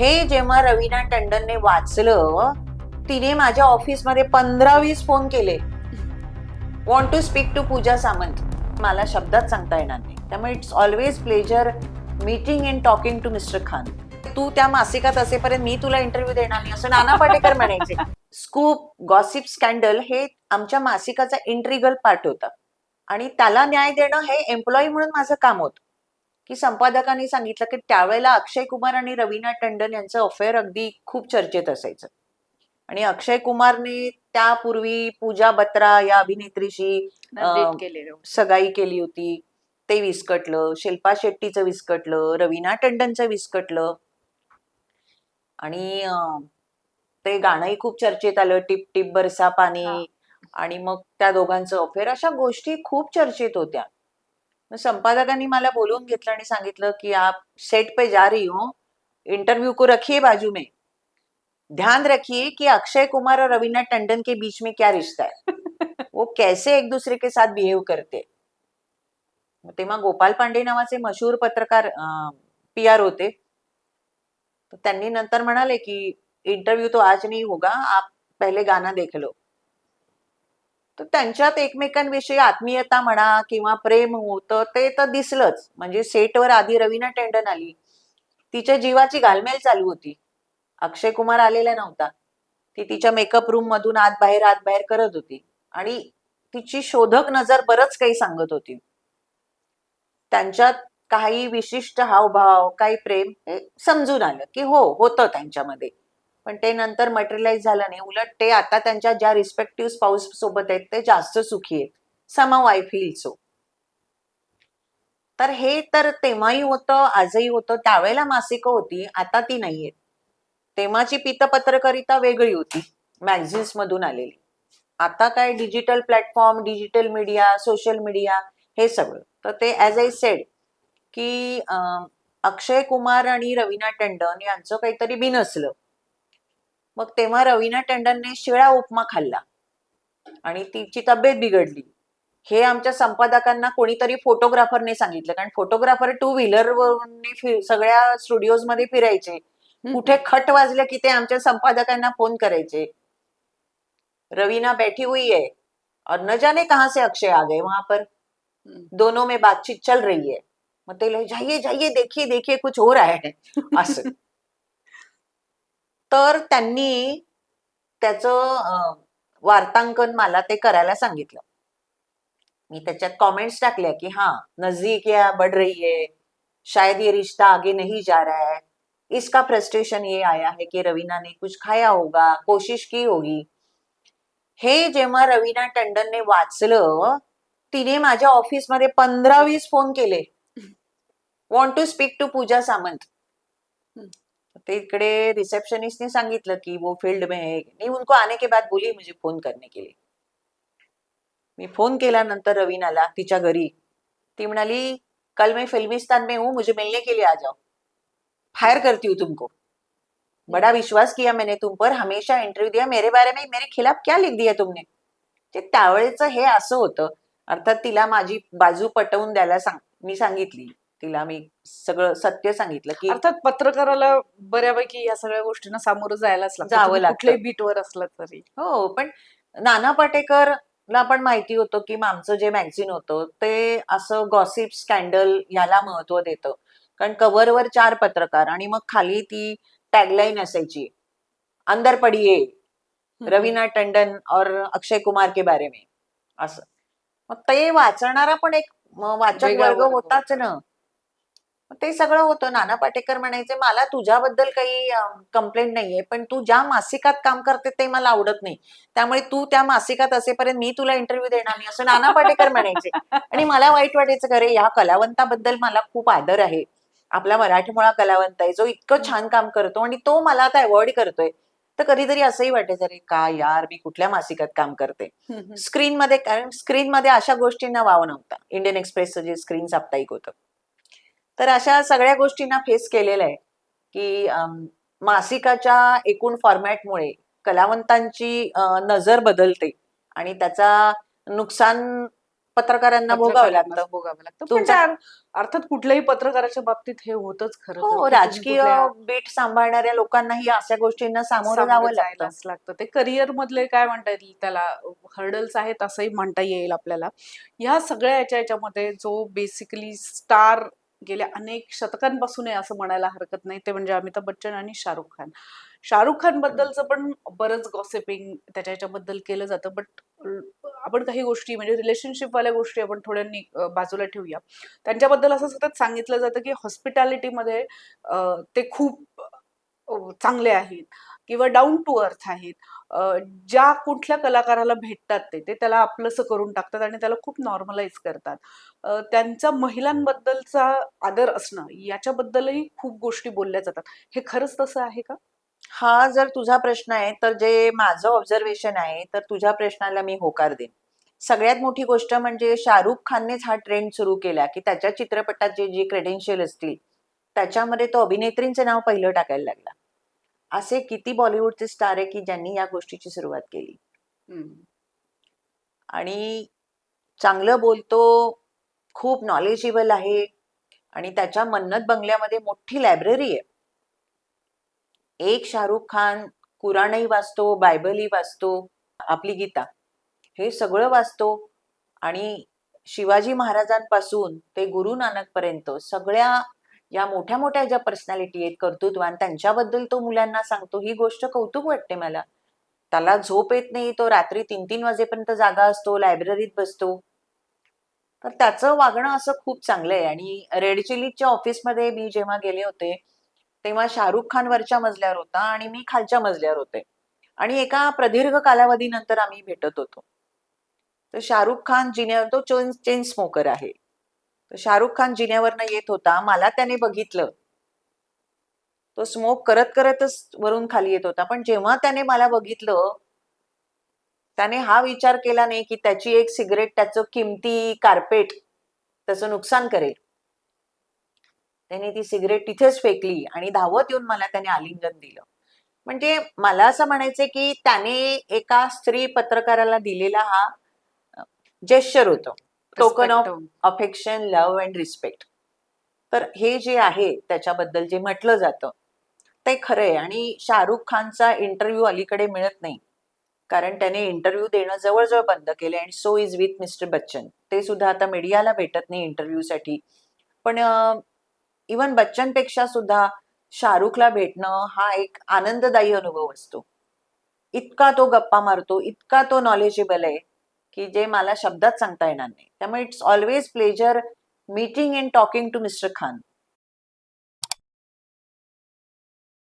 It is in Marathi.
हे जेव्हा रवीना टंडनने वाचलं तिने माझ्या ऑफिसमध्ये पंधरा वीस फोन केले. Want to speak to Pooja Samant? मला शब्दात सांगता येणार नाही. त्यामुळे it's always pleasure meeting and talking to mister Khan तू त्या मासिकात असेपर्यंत मी तुला इंटरव्ह्यू देणार नाही असं नाना पाटेकर म्हणायचे. स्कूप गॉसिप स्कॅन्डल हे आमच्या मासिकाचा इंट्रिगल पार्ट होता. आणि त्याला न्याय देणं हे एम्प्लॉई म्हणून माझं काम होतं. की संपादकांनी सांगितलं की त्यावेळेला अक्षय कुमार आणि रवीना टंडन यांचं अफेअर अगदी खूप चर्चेत असायचं. आणि अक्षय कुमारने त्यापूर्वी पूजा बत्रा या अभिनेत्रीशी सगाई केली होती. ते विस्कटलं. शिल्पा शेट्टीचं विस्कटलं. रवीना टंडनचं विस्कटलं. आणि ते गाणंही खूप चर्चेत आलं. टिप टिप बरसा पाणी. आणि मग त्या दोघांचं अफेअर अशा गोष्टी खूप चर्चेत होत्या. मग संपादकांनी मला बोलवून घेतलं आणि सांगितलं की आप सेट पे जा रही हो इंटरव्यू को रखिए बाजू में. ध्यान रखिए कि अक्षय कुमार और रवीना टंडन के बीच में क्या रिश्ता है। वो कैसे एक दूसरे के साथ बिहेव करते तेव्हा गोपाल पांडे नावाचे मशहूर पत्रकार पी आर होते. त्यांनी नंतर म्हणाले की इंटरव्यू तो आज नाही होगा आप पहिले गाना देख लो. तर त्यांच्यात एकमेकांविषयी आत्मीयता म्हणा किंवा प्रेम होतं ते तर दिसलंच. म्हणजे सेटवर आधी रवीना टेंडन आली. तिच्या जीवाची घालमेल चालू होती. अक्षय कुमार आलेला नव्हता. ती तिच्या मेकअप रूम मधून आत बाहेर आत बाहेर करत होती. आणि तिची शोधक नजर बरंच काही सांगत होती. त्यांच्यात काही विशिष्ट हावभाव काही प्रेम हे समजून आलं की हो होतं त्यांच्यामध्ये. पण ते नंतर मटेरियलाइज झालं नाही. उलट ते आता त्यांच्या ज्या रिस्पेक्टिव्ह स्पाऊस सोबत आहेत ते जास्त सुखी आहेत. समाव आय फील सो तर हे तर तेव्हाही होतं आजही होतं. त्यावेळेला मासिकं होती आता ती नाहीयेत. तेव्हाची पितपत्रकरिता वेगळी होती मॅगझिन्स मधून आलेली. आता काय digital platform digital media social media हे सगळं. तर ते ॲज आय सेड की अक्षय कुमार आणि रवीना टंडन यांचं काहीतरी बिनसलं. मग तेव्हा रवीना टंडनने शिळा उपमा खाल्ला. आणि तिची तब्येत बिघडली. हे आमच्या संपादकांना कोणीतरी फोटोग्राफरने सांगितलं. कारण फोटोग्राफर टू व्हीलर वरून सगळ्या स्टुडिओजमध्ये फिरायचे. कुठे खट वाजलं की ते आमच्या संपादकांना फोन करायचे. रवीना बैठी हुई है और न जाने कहां से अक्षय आ गए वहां पर? दोनों में बातचीत चल रही है. मग ते जाइए जाइए देखिए देखिए कुछ हो रहा है. असं. तर त्यांनी त्याचं वार्तांकन मला ते करायला सांगितलं. मी त्याच्यात कॉमेंट्स टाकल्या की हाँ नजदीक या बढ़ रही है शायद ये रिश्ता आगे नहीं जा रहा है. इसका फ्रस्ट्रेशन ये आया है कि रवीना ने कुछ खाया होगा कोशिश की होगी. हे जेव्हा रवीना टंडनने वाचलं तिने माझ्या ऑफिसमध्ये पंधरा वीस फोन केले. Want to speak to Pooja Samant. ते इकडे रिसेप्शनिस्टने सांगितलं की वो फील्ड में है. नहीं उनको आने के बाद बोली मुझे फोन करने के लिए. मी फोन केल्यानंतर रवीनाला तिच्या घरी. ती म्हणाली कल मी फिल्मिस्तान में हूँ मुझे मिलने के लिए आ जाओ. फायर करती हूँ तुमको. बड़ा विश्वास किया मैंने तुम पर हमेशा इंटरव्यू दिया. मेरे बारे में मेरे खिलाफ क्या लिख दिया तुमने? ते त्यावेळेचं हे असं होतं अर्थात तिला माझी बाजू पटवून द्यायला सांग मी सांगितली. तिला मी सगळं सत्य सांगितलं की अर्थात पत्रकाराला बऱ्यापैकी या सगळ्या गोष्टींना सामोरं जायलाच जावं लागतं. कुठल्याही बीटवर असलं तरी. हो पण नाना पाटेकरला पण माहिती होतं की आमचं जे मॅगझिन होतं ते असं गॉसिप स्कॅन्डल याला महत्त्व देतं. कारण कव्हरवर चार पत्रकार आणि मग खाली ती टॅगलाईन असायची अंदर पडिये रवीना टंडन और अक्षय कुमार के बारे में असं. मग ते वाचणारा पण एक म, वाचक वेगळा वर्ग वर्ग होताच ना. ते सगळं होतं. नाना पाटेकर म्हणायचे मला तुझ्याबद्दल काही कंप्लेंट नाहीये पण तू ज्या मासिकात काम करते ते मला आवडत नाही. त्यामुळे तू त्या मासिकात असेपर्यंत मी तुला इंटरव्ह्यू देणार नाही. असं नाना पाटेकर म्हणायचे. आणि मला वाईट वाटायचं का रे या कलावंताबद्दल मला खूप आदर आहे. आपला मराठमोळा कलावंत आहे जो इतकं छान काम करतो आणि तो मला आता अवॉइड करतोय. तर कधीतरी असंही वाटायचं रे का यार मी कुठल्या मासिकात काम करते? हम्म. स्क्रीन मध्ये कारण स्क्रीन मध्ये अशा गोष्टींना वाव नव्हता. इंडियन एक्सप्रेसचं जे स्क्रीन साप्ताहिक होतं. तर अशा सगळ्या गोष्टींना फेस केलेलं आहे की मासिकाच्या एकूण फॉर्मॅटमुळे कलावंतांची नजर बदलते आणि त्याचा नुकसान पत्रकारांना भोगावं लागतं. भोगावं लागतं. पण तुमचा- त्या अर्थात कुठल्याही पत्रकाराच्या बाबतीत हे होतच खरं हो राजकीय बीट सांभाळणाऱ्या लोकांनाही अशा गोष्टींना सामोरं जावं लागतं. ते करिअर मधले काय म्हणता येईल त्याला? हर्डल्स आहेत असंही म्हणता येईल आपल्याला. ह्या सगळ्या याच्या याच्यामध्ये जो बेसिकली स्टार गेल्या अनेक शतकांपासून आहे असं म्हणायला हरकत नाही. ते म्हणजे अमिताभ बच्चन आणि शाहरुख खान. शाहरुख खान बद्दलचं पण बरंच गॉसिपिंग त्याच्या ह्याच्याबद्दल केलं जातं. बट आपण काही गोष्टी म्हणजे रिलेशनशिपवाल्या गोष्टी आपण थोड्या बाजूला ठेवूया. त्यांच्याबद्दल असं सतत सांगितलं जातं की हॉस्पिटॅलिटीमध्ये ते खूप चांगले आहेत. किंवा डाऊन टू अर्थ आहेत. ज्या कुठल्या कलाकाराला भेटतात ते ते त्याला आपलंसं करून टाकतात आणि त्याला खूप नॉर्मलाइज करतात. त्यांचा महिलांबद्दलचा आदर असणं याच्याबद्दलही खूप गोष्टी बोलल्या जातात. हे खरंच तसं आहे का? हा जर तुझा प्रश्न आहे तर जे माझं ऑब्झर्वेशन आहे तर तुझ्या प्रश्नाला मी होकार देईन. सगळ्यात मोठी गोष्ट म्हणजे शाहरुख खाननेच हा ट्रेंड सुरू केला की त्याच्या चित्रपटात जे जे क्रेडेन्शियल असतील त्याच्यामध्ये तो अभिनेत्रींचे नाव पहिलं टाकायला लागला. असे किती बॉलिवूडचे स्टार आहे की ज्यांनी या गोष्टीची सुरुवात केली? आणि चांगलं बोलतो खूप नॉलेजेबल आहे आणि त्याच्या मन्नत बंगल्यामध्ये मोठी लायब्ररी आहे. एक शाहरुख खान कुराणही वाचतो बायबलही वाचतो आपली गीता. हे सगळं वाचतो आणि शिवाजी महाराजांपासून ते गुरु नानक पर्यंत सगळ्या या मोठ्या मोठ्या ज्या पर्सनॅलिटी आहेत कर्तृत्वान त्यांच्याबद्दल तो मुलांना सांगतो ही गोष्ट कौतुक वाटते मला. त्याला झोप येत नाही तो रात्री तीन तीन वाजेपर्यंत जागा असतो लायब्ररीत बसतो. तर त्याचं वागणं असं खूप चांगलं आहे. आणि रेड चिलीच्या ऑफिसमध्ये मी जेव्हा गेले होते तेव्हा शाहरुख खान वरच्या मजल्यावर होता आणि मी खालच्या मजल्यावर होते. आणि एका प्रदीर्घ कालावधीनंतर आम्ही भेटत होतो. तर शाहरुख खान जिने तो चेन चेन स्मोकर आहे. शाहरुख खान जिन्यावरनं येत होता मला त्याने बघितलं. तो स्मोक करत करतच वरून खाली येत होता. पण जेव्हा त्याने मला बघितलं त्याने हा विचार केला नाही की त्याची एक सिगरेट त्याचं किमती कार्पेट त्याचं नुकसान करेल. त्याने ती सिगरेट तिथेच फेकली आणि धावत येऊन मला त्याने आलिंगन दिलं. म्हणजे मला असं म्हणायचं की त्याने एका स्त्री पत्रकाराला दिलेला हा जेश्चर होतं. Token of. Affection love and respect तर हे जे आहे त्याच्याबद्दल जे म्हटलं जातं ते खरं आहे. आणि शाहरुख खानचा इंटरव्ह्यू अलीकडे मिळत नाही. कारण त्याने इंटरव्ह्यू देणं जवळजवळ बंद केले आणि so is with mister Bachchan ते सुद्धा आता मीडियाला भेटत नाही इंटरव्ह्यूसाठी पण इवन बच्चनपेक्षा सुद्धा शाहरुखला भेटणं हा एक आनंददायी अनुभव असतो. इतका तो गप्पा मारतो इतका तो नॉलेजेबल आहे. की जे मला शब्दात सांगता येणार नाही. त्यामुळे it's always pleasure meeting and talking to mister Khan